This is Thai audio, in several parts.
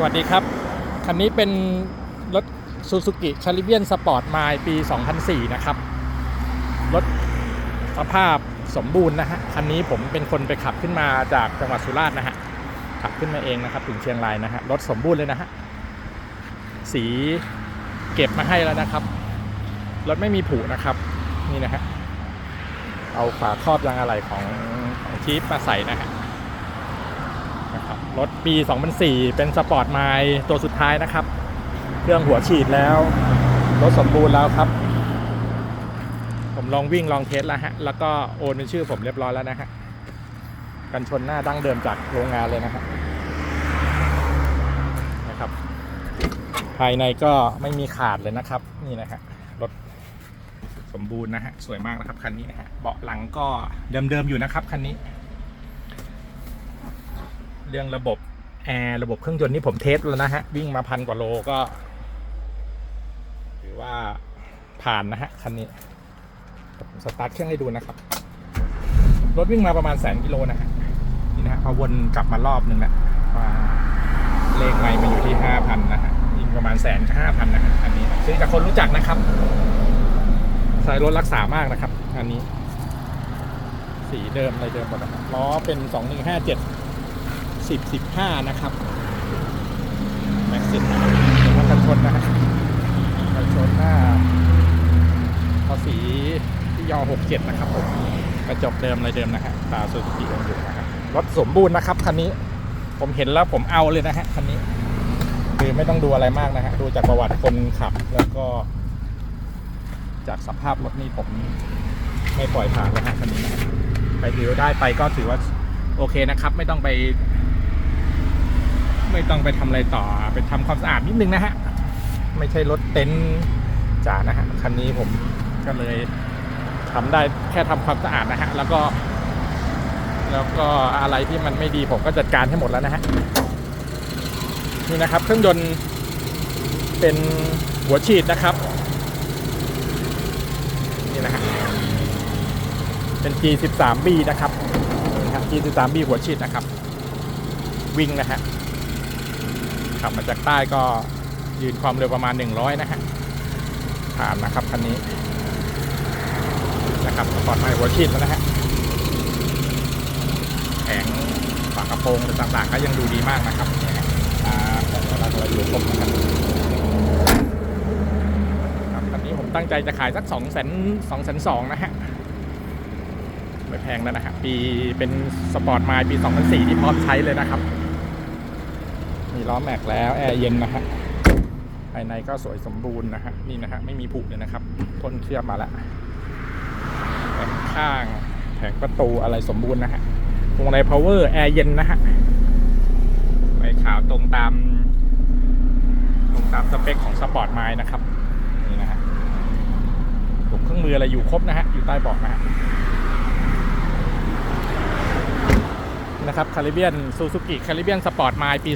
สวัสดีครับ คันนี้เป็นรถ Suzuki Caribbean Sport m i ปี 2004 นะครับ รถสภาพสมบูรณ์นะฮะ คันนี้ผมเป็นคนไปขับขึ้นมาจากจังหวัดสุราษฎร์นะฮะ ขับขึ้นมาเองนะครับ ถึงเชียงรายนะฮะ รถสมบูรณ์เลยนะฮะ สีเก็บมาให้แล้วนะครับ รถไม่มีผุนะครับ นี่นะฮะ เอาฝาครอบยางอะไหล่ของของชีฟมาใส่นะฮะ รถปี 2004 เป็นสปอร์ตไมล์ตัวสุดท้ายนะครับ เครื่องหัวฉีดแล้ว รถสมบูรณ์แล้วครับ ผมลองวิ่งลองเทสแล้วฮะ แล้วก็โอนเป็นชื่อผมเรียบร้อยแล้วนะฮะ กันชนหน้าดั้งเดิมจากโรงงานเลยนะฮะนะครับ ภายในก็ไม่มีขาดเลยนะครับ นี่นะฮะ รถสมบูรณ์นะฮะ สวยมากนะครับคันนี้นะฮะ เบาะหลังก็เดิมๆอยู่นะครับคันนี้ เรื่องระบบแอร์ระบบเครื่องยนต์นี่ผมเทสแล้วนะฮะ วิ่งมาพันกว่าโลก็ถือว่าผ่านนะฮะ คันนี้ผมสตาร์ทเครื่องให้ดูนะครับ รถวิ่งมาประมาณแสนกิโลนะฮะนี่นะฮะพอวนกลับมารอบนึงนะว่าเลขไม่มาอยู่ที่ห้าพันนะฮะวิ่งประมาณแสนห้าพันนะฮะอันนี้ซื้อจากคนรู้จักนะครับใส่รถรักษามากนะครับ อันนี้ สีเดิมอะไรเดิมหมดนะล้อเป็นสองหนึ่งห้าเจ็ด สิบสิบห้านะครับแม็กซิสนะครับเดี๋ยวมากันชนนะกันชนหน้าพอสีที่ยอหกเจ็ดนะครับผมกระจกเดิมอะไรเดิมนะฮะตาซูซูกิยังอยู่นะฮะรถสมบูรณ์นะครับคันนี้ผมเห็นแล้วผมเอาเลยนะฮะคันนี้คือไม่ต้องดูอะไรมากนะฮะดูจากประวัติคนขับแล้วก็ จากสภาพรถนี่ผมไม่ปล่อยผ่านเลยฮะคันนี้นะฮะใครถือได้ไปก็ถือว่าโอเคนะครับ ไม่ต้องไป ไม่ต้องไปทำอะไรต่อไปทำความสะอาดนิดนึงนะฮะ ไม่ใช่รถเต็นท์จ๋านะฮะ คันนี้ผมก็เลยทำได้แค่ทำความสะอาดนะฮะ แล้วก็ แล้วก็อะไรที่มันไม่ดีผมก็จัดการให้หมดแล้วนะฮะ นี่นะครับ เครื่องยนต์เป็นหัวฉีดนะครับ นี่นะฮะ เป็น G13B นะครับนะครับ G13B หัวฉีดนะครับ วิ่งนะฮะ ขับมาจากใต้ก็ยืนความเร็วประมาณ 100 นะฮะผ่านนะครับคันนี้นะครับปลอดภัยหัวฉีดแล้วนะฮะแผงฝากระโปรงต่างๆก็ยังดูดีมากนะครับเนี่ยฮะอ่าแต่ละเราอยู่ครบนะครับครับคันนี้ผมตั้งใจจะขายสัก2 0 0 0 0 2 0 0 0นะฮะไม่แพงแล้วนะฮะปีเป็นสปอร์ตไมล์ปี 2004 ที่พร้อมใช้เลยนะครับ มีล้อแม็กแล้วแอร์เย็นนะฮะภายในก็สวยสมบูรณ์นะฮะนี่นะฮะไม่มีผุเลยนะครับพ่นเคลือบมาแล้วแผงข้างแผงประตูอะไรสมบูรณ์นะฮะพวงมาลัยพาวเวอร์แอร์เย็นนะฮะไฟขาวตรงตามตรงตามสเปคของสปอร์ตไมล์นะครับนี่นะฮะถุงเครื่องมืออะไรอยู่ครบนะฮะอยู่ใต้เบาะนะฮะ นะครับคาริเบียนซูซูกิคาริเบียนสปอร์ตไมล์ปี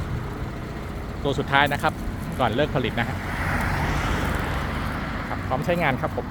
2004 ตัวสุดท้ายนะครับ ก่อนเลิกผลิตนะฮะครับพร้อมใช้งานครับผม